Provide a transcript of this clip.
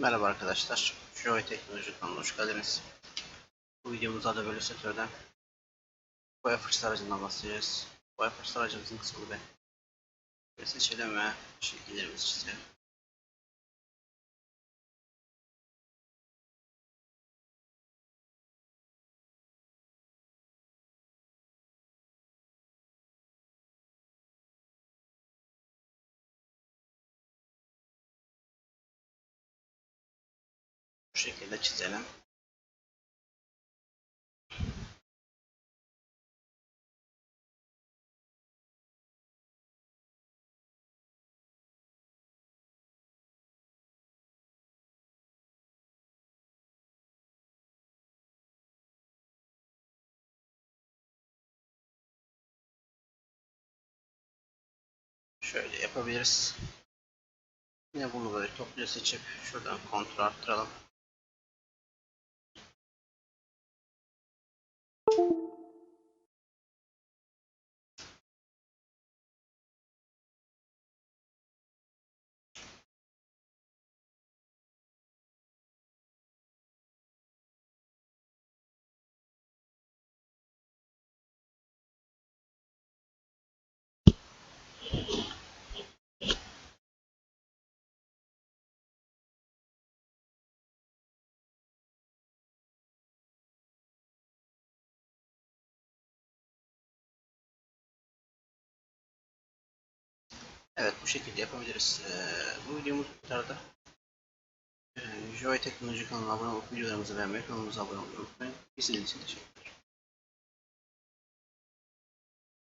Merhaba arkadaşlar. Joy Teknoloji kanalına hoş geldiniz. Bu videomuzda da böyle sektörden fırsat aracından bahsedeceğiz. Fırsat aracımızın kısmını ve seçelim ve şekillerimizi çizelim. Şekilde çizelim. Şöyle yapabiliriz. Yine bunu böyle topluca seçip şuradan kontrol arttıralım. Thank you Evet bu şekilde yapabiliriz. Ee, bu videomuz bu kadardı. Ee, Joy Teknoloji kanalına abone olup videolarımızı beğenmeyi, kanalımıza abone olmayı unutmayın. İzlediğiniz için teşekkürler.